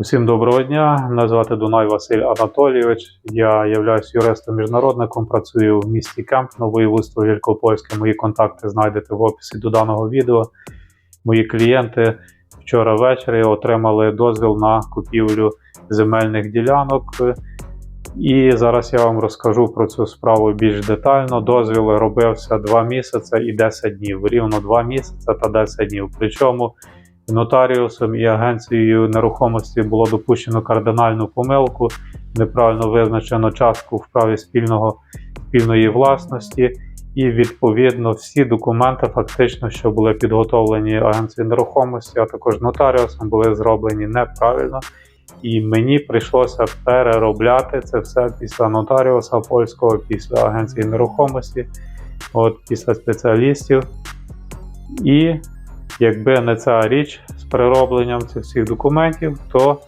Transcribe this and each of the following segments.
Усім доброго дня. Мене звати Дунай Василь Анатолійович. Я являюсь юристом-міжнародником, працюю в місті Кемп, Новоївудство Великопольське. Мої контакти знайдете в описі до даного відео. Мої клієнти вчора ввечері отримали дозвіл на купівлю земельних ділянок. І зараз я вам розкажу про цю справу більш детально. Дозвіл робився 2 місяці і 10 днів. Рівно 2 місяці та 10 днів. Причому нотаріусом і агенцією нерухомості було допущено кардинальну помилку, неправильно визначено частку в праві спільного, спільної власності, і відповідно всі документи, фактично, що були підготовлені агенцією нерухомості, а також нотаріусом, були зроблені неправильно. І мені прийшлося переробляти це все після нотаріуса польського, після агенції нерухомості, от після спеціалістів. І якби не ця річ з переробленням цих всіх документів, то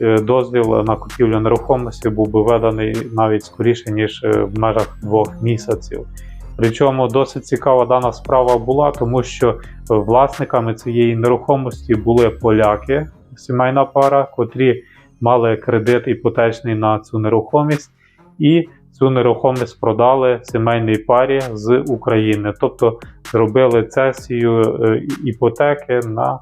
е, дозвіл на купівлю нерухомості був би виданий навіть скоріше, ніж е, в межах двох місяців. Причому досить цікава дана справа була, тому що власниками цієї нерухомості були поляки, сімейна пара, котрі мали кредит іпотечний на цю нерухомість, і цю нерухомість продали сімейній парі з України, тобто зробили цесію е, іпотеки на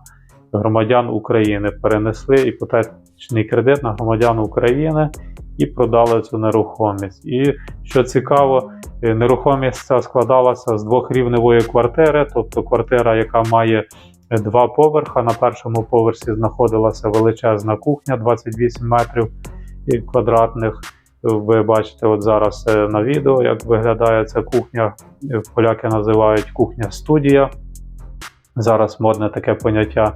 громадян України, перенесли іпотечний кредит на громадян України і продали цю нерухомість. І що цікаво, е, нерухомість ця складалася з двохрівневої квартири, тобто квартира, яка має е, два поверха. На першому поверсі знаходилася величезна кухня 28 метрів квадратних. Ви бачите от зараз е, на відео, як виглядає ця кухня. Е, Поляки називають кухня студія. Зараз модне таке поняття.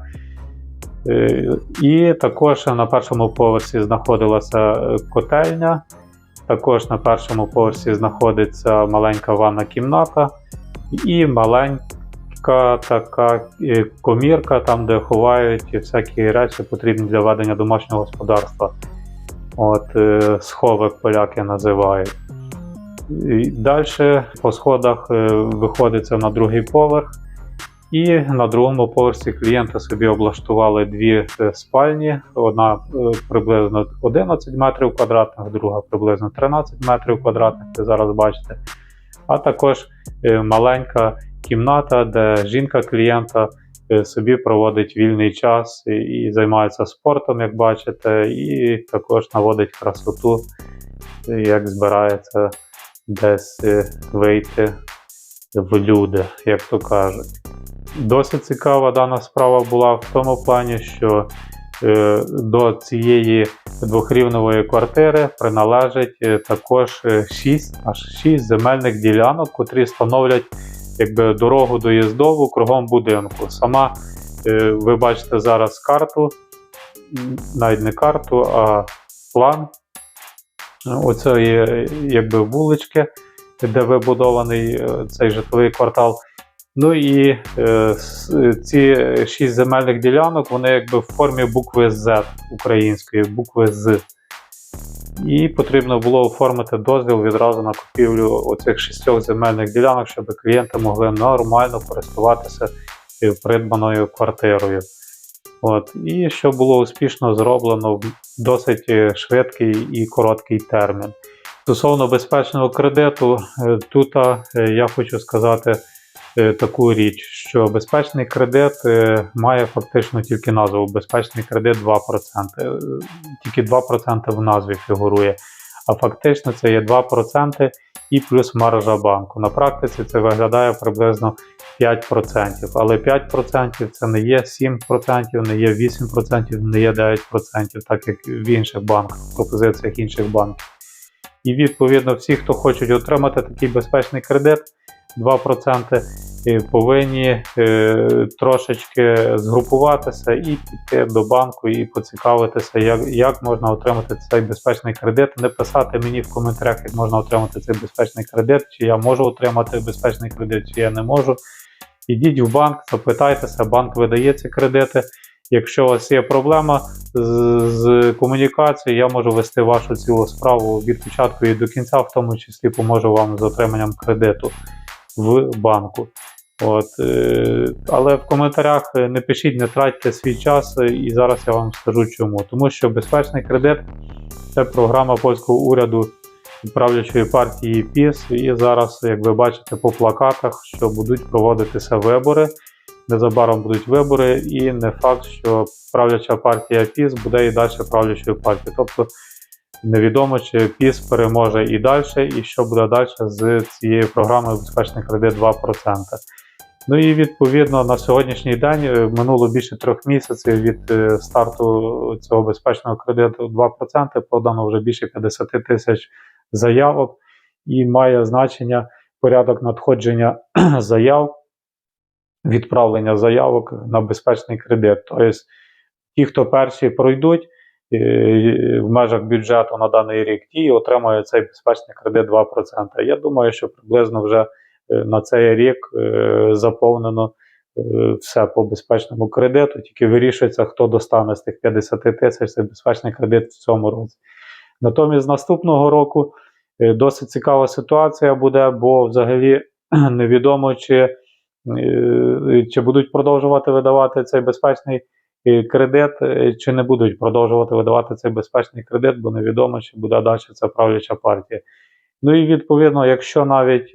Е, І також на першому поверсі знаходилася котельня. Також на першому поверсі знаходиться маленька ванна кімната і маленька така комірка, там, де ховають всякі речі, потрібні для ведення домашнього господарства. От, е, сховок поляки називають. Далі по сходах е, виходиться на другий поверх. І на другому поверсі клієнти собі облаштували дві е, спальні. Одна приблизно 11 метрів квадратних, друга приблизно 13 метрів квадратних, ви зараз бачите. А також маленька кімната, де жінка клієнта собі проводить вільний час і, займається спортом, як бачите, і також наводить красоту, е, як збирається десь е, вийти в люди, як то кажуть. Досить цікава дана справа була в тому плані, що е, до цієї двохрівневої квартири приналежить е, також 6, аж 6 земельних ділянок, котрі становлять якби, дорогу доїздову кругом будинку. Сама е, ви бачите зараз карту, навіть не карту, а план оцієї якби, вулички, де вибудований е, цей житловий квартал. Ну і е, ці шість земельних ділянок, вони якби в формі букви Z української, букви Z. І потрібно було оформити дозвіл відразу на купівлю оцих шістьох земельних ділянок, щоб клієнти могли нормально користуватися е, придбаною квартирою. От. І що було успішно зроблено в досить е, швидкий і короткий термін. Стосовно безпечного кредиту, е, тут я хочу сказати таку річ, що безпечний кредит е, має фактично тільки назву безпечний кредит 2%. Е, Тільки 2% в назві фігурує. А фактично це є 2% і плюс маржа банку. На практиці це виглядає приблизно 5%. Але 5% це не є 7%, не є 8%, не є 9%, так як в інших банках, в пропозиціях інших банків. І відповідно всі, хто хочуть отримати такий безпечний кредит, 2% е, повинні е, трошечки згрупуватися і піти до банку і поцікавитися, як, як можна отримати цей безпечний кредит. Не писати мені в коментарях, як можна отримати цей безпечний кредит, чи я можу отримати безпечний кредит, чи я не можу. Ідіть в банк, запитайтеся, банк видає ці кредити. Якщо у вас є проблема з, з комунікацією, я можу вести вашу цілу справу від початку і до кінця, в тому числі поможу вам з отриманням кредиту в банку. От, е, але в коментарях е, не пишіть, не тратьте свій час, е, і зараз я вам скажу чому. Тому що безпечний кредит це програма польського уряду правлячої партії ПІС. І зараз, як ви бачите по плакатах, що будуть проводитися вибори. Незабаром будуть вибори, і не факт, що правляча партія ПІС буде і далі правлячою партією. Тобто невідомо, чи ПІС переможе і далі, і що буде далі з цією програмою безпечний кредит 2%. Ну і відповідно на сьогоднішній день е, минуло більше трьох місяців від е, старту цього безпечного кредиту 2%, подано вже більше 50 тисяч заявок, і має значення порядок надходження заяв, відправлення заявок на безпечний кредит. Тобто ті, хто перші пройдуть в межах бюджету на даний рік, ті отримають цей безпечний кредит 2%. Я думаю, що приблизно вже е, на цей рік е, заповнено все по безпечному кредиту, тільки вирішується, хто достане з тих 50 тисяч цей безпечний кредит в цьому році. Натомість з наступного року е, досить цікава ситуація буде, бо взагалі невідомо, чи, е, чи будуть продовжувати видавати цей безпечний е, кредит, чи не будуть продовжувати видавати цей безпечний кредит, бо невідомо, чи буде далі ця правляча партія. Ну і відповідно, якщо навіть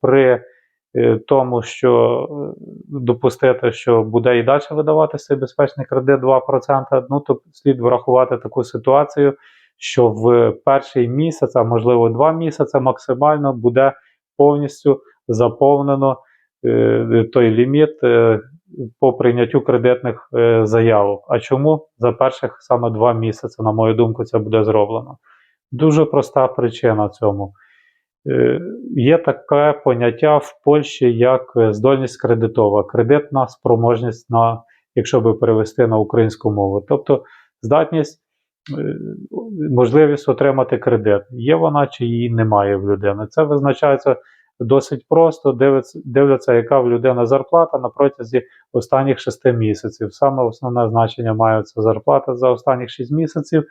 при тому, що допустити, що буде і далі видаватися безпечний кредит 2%, ну то слід врахувати таку ситуацію, що в перший місяць, а можливо два місяці, максимально буде повністю заповнено е, той ліміт е, по прийняттю кредитних е, заявок. А чому за перших саме два місяці, на мою думку, це буде зроблено? Дуже проста причина цьому. Е, Є таке поняття в Польщі як здольність кредитова, кредитна спроможність, на, якщо би перевести на українську мову. Тобто здатність Е, можливість отримати кредит. Є вона чи її немає в людини. Це визначається досить просто, дивляться, дивляться, яка в людини зарплата на протязі останніх 6 місяців. Саме основне значення має ця зарплата за останніх 6 місяців.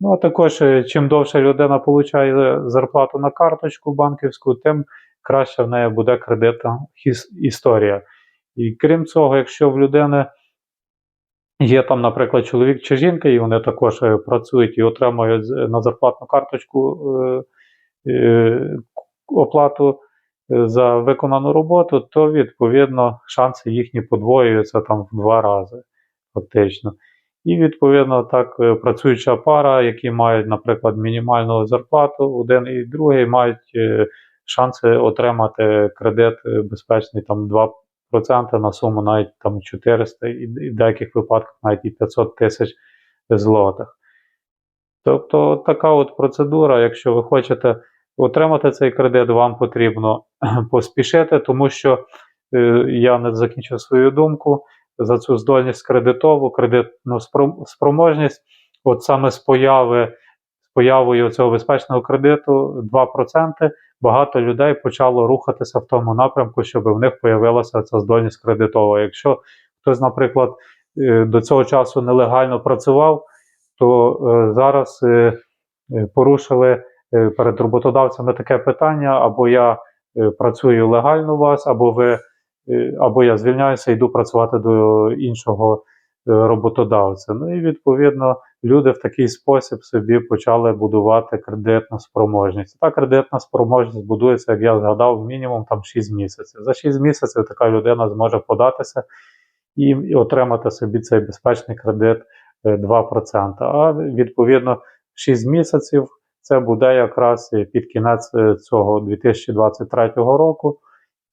Ну, а також, е, чим довше людина отримує зарплату на карточку банківську, тим краще в неї буде кредитна історія. І крім цього, якщо в людини Є там, наприклад, чоловік чи жінка, і вони також е, працюють і отримують на зарплатну карточку е, е, оплату за виконану роботу, то відповідно шанси їхні подвоюються там в два рази фактично. І відповідно так працююча пара, які мають, наприклад, мінімальну зарплату, один і другий мають шанси отримати кредит безпечний там 2 проценти на суму навіть там 400 і в деяких випадках навіть і 500 тисяч злотих. Тобто така от процедура, якщо ви хочете отримати цей кредит, вам потрібно. Поспішити, тому що е, я не закінчив свою думку за цю здольність кредитову, кредитну спроможність, от саме з появи появою цього безпечного кредиту 2%, багато людей почало рухатися в тому напрямку, щоб в них з'явилася ця здольність кредитова. Якщо хтось, наприклад, е, до цього часу нелегально працював, то е, зараз порушили перед роботодавцями таке питання: або я працюю легально у вас, або ви, або я звільняюся йду працювати до іншого роботодавця. Ну і відповідно люди в такий спосіб собі почали будувати кредитну спроможність. Та кредитна спроможність будується, як я згадав, мінімум там 6 місяців. За 6 місяців така людина зможе податися і отримати собі цей безпечний кредит 2%. Е, а відповідно 6 місяців це буде якраз під кінець е, цього 2023 року.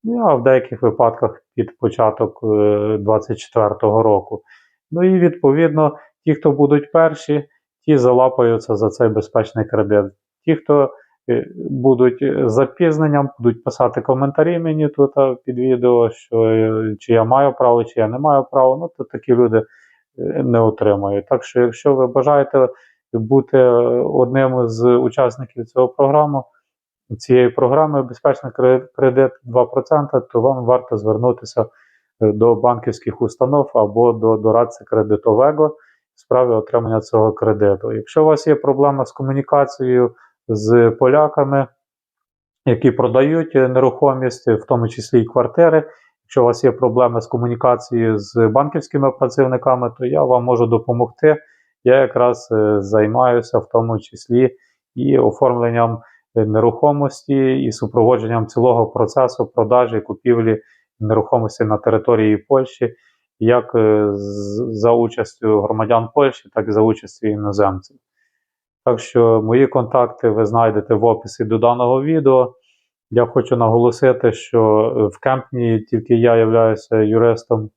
Ну, а в деяких випадках під початок 2024 е, року. Ну і відповідно Ті, хто будуть перші, ті залапаються за цей безпечний кредит. Ті, хто е, будуть запізненням, будуть писати коментарі мені тут під відео, що чи я маю право, чи я не маю права, ну то такі люди не отримають. Так що, якщо ви бажаєте бути одним з учасників цього програми, цієї програми безпечний кредит 2%, то вам варто звернутися до банківських установ або до дорадця кредитового справі отримання цього кредиту. Якщо у вас є проблема з комунікацією з поляками, які продають е, нерухомість, в тому числі і квартири. Якщо у вас є проблеми з комунікацією з банківськими працівниками, то я вам можу допомогти. Я якраз е, займаюся в тому числі і оформленням е, нерухомості, і супроводженням цілого процесу продажі купівлі нерухомості на території Польщі, як е, за участю громадян Польщі, так і за участю іноземців. Так що мої контакти ви знайдете в описі до даного відео. Я хочу наголосити, що в Кемпні тільки я являюся юристом,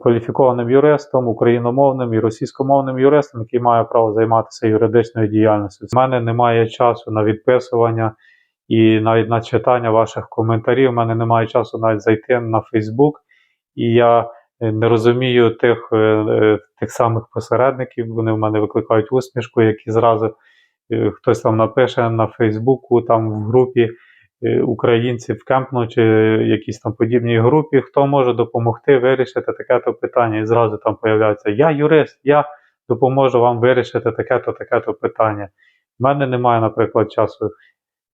кваліфікованим юристом, україномовним і російськомовним юристом, який має право займатися юридичною діяльністю. У мене немає часу на відписування і навіть на читання ваших коментарів. У мене немає часу навіть зайти на Фейсбук, і я е, не розумію тих, е, е, тих самих посередників. Вони в мене викликають усмішку, які зразу е, хтось там напише на Фейсбуку, там в групі е, українців Кемпну чи якійсь там подібній групі, хто може допомогти вирішити таке-то питання. І зразу там появляється Я юрист, я допоможу вам вирішити таке-то, таке-то питання. У мене немає, наприклад, часу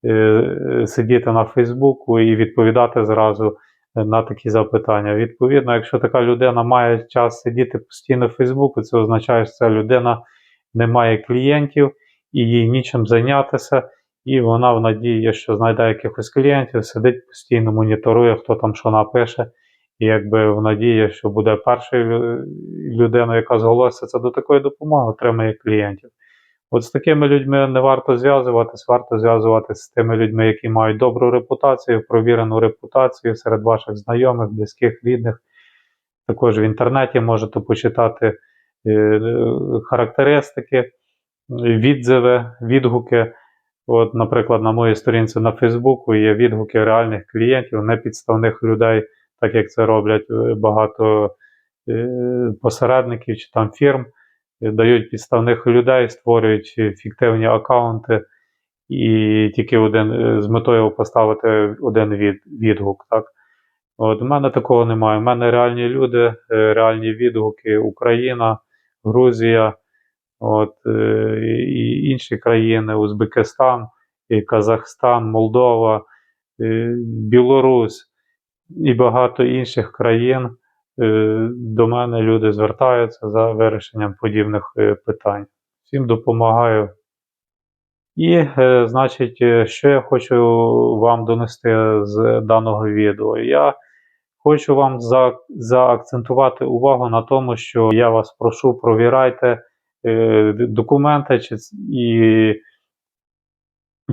е, е, сидіти на Фейсбуку і відповідати зразу на такі запитання. Відповідно, якщо така людина має час сидіти постійно в Фейсбуку, це означає, що ця людина не має клієнтів і їй нічим зайнятися, і вона в надії, що знайде якихось клієнтів, сидить постійно, моніторує, хто там що напише, і якби в надії, що буде першою людиною, яка зголоситься до такої допомоги, отримає клієнтів. От з такими людьми не варто зв'язуватись, варто зв'язуватися з тими людьми, які мають добру репутацію, провірену репутацію серед ваших знайомих, близьких, рідних. Також в інтернеті можете почитати е, е, характеристики, відзиви, відгуки. От, наприклад, на моїй сторінці на Фейсбуку є відгуки реальних клієнтів, непідставних людей, так як це роблять е, багато е, посередників чи там фірм е, дають підставних людей, створюють фіктивні аккаунти і тільки один з метою поставити один від, відгук. Так? От, у мене такого немає. У мене реальні люди, реальні відгуки Україна, Грузія, от, е, і інші країни, Узбекистан, і Казахстан, Молдова, е, Білорусь і багато інших країн. Е, До мене люди звертаються за вирішенням подібних питань. Всім допомагаю. І, значить, що я хочу вам донести з даного відео? Я хочу вам за, заакцентувати увагу на тому, що я вас прошу, провірайте документи, чи, і,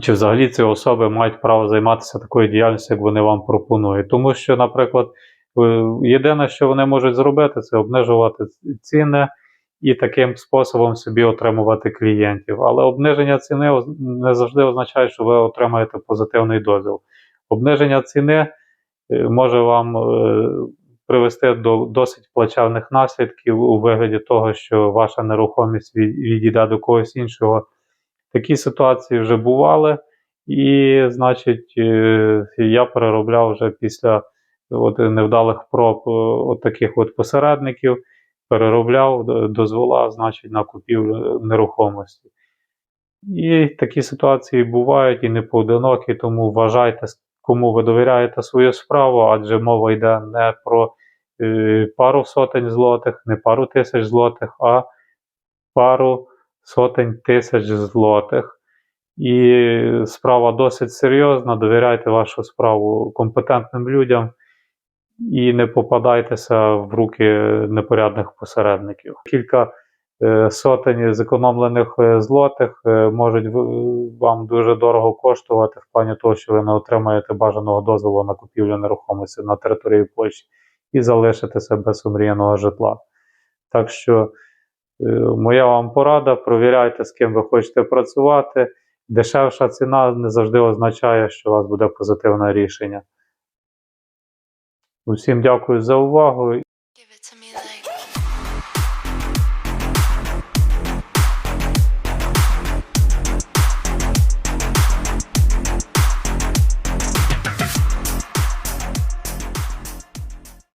чи взагалі ці особи мають право займатися такою діяльністю, як вони вам пропонують. Тому що, наприклад, е, єдине, що вони можуть зробити, це обмежувати ціни і таким способом собі отримувати клієнтів. Але обниження ціни не завжди означає, що ви отримаєте позитивний дозвіл. Обниження ціни е, може вам е, привести до досить плачевних наслідків у вигляді того, що ваша нерухомість відійде до когось іншого. Такі ситуації вже бували, і, значить, е, я переробляв вже після от, невдалих проб е, от таких от посередників, переробляв дозвола, значить, на купівлю нерухомості. І такі ситуації бувають і не поодинокі, тому вважайте, кому ви довіряєте свою справу, адже мова йде не про е, пару сотень злотих, не пару тисяч злотих, а пару сотень тисяч злотих. І справа досить серйозна. Довіряйте вашу справу компетентним людям і не попадайтеся в руки непорядних посередників. Кілька сотень зекономлених е, злотих е, можуть вам дуже дорого коштувати в плані того, що ви не отримаєте бажаного дозволу на купівлю нерухомості на території Польщі і залишитеся без омріяного житла. Так що Е, Моя вам порада: провіряйте, з ким ви хочете працювати. Дешевша ціна не завжди означає, що у вас буде позитивне рішення. Усім дякую за увагу.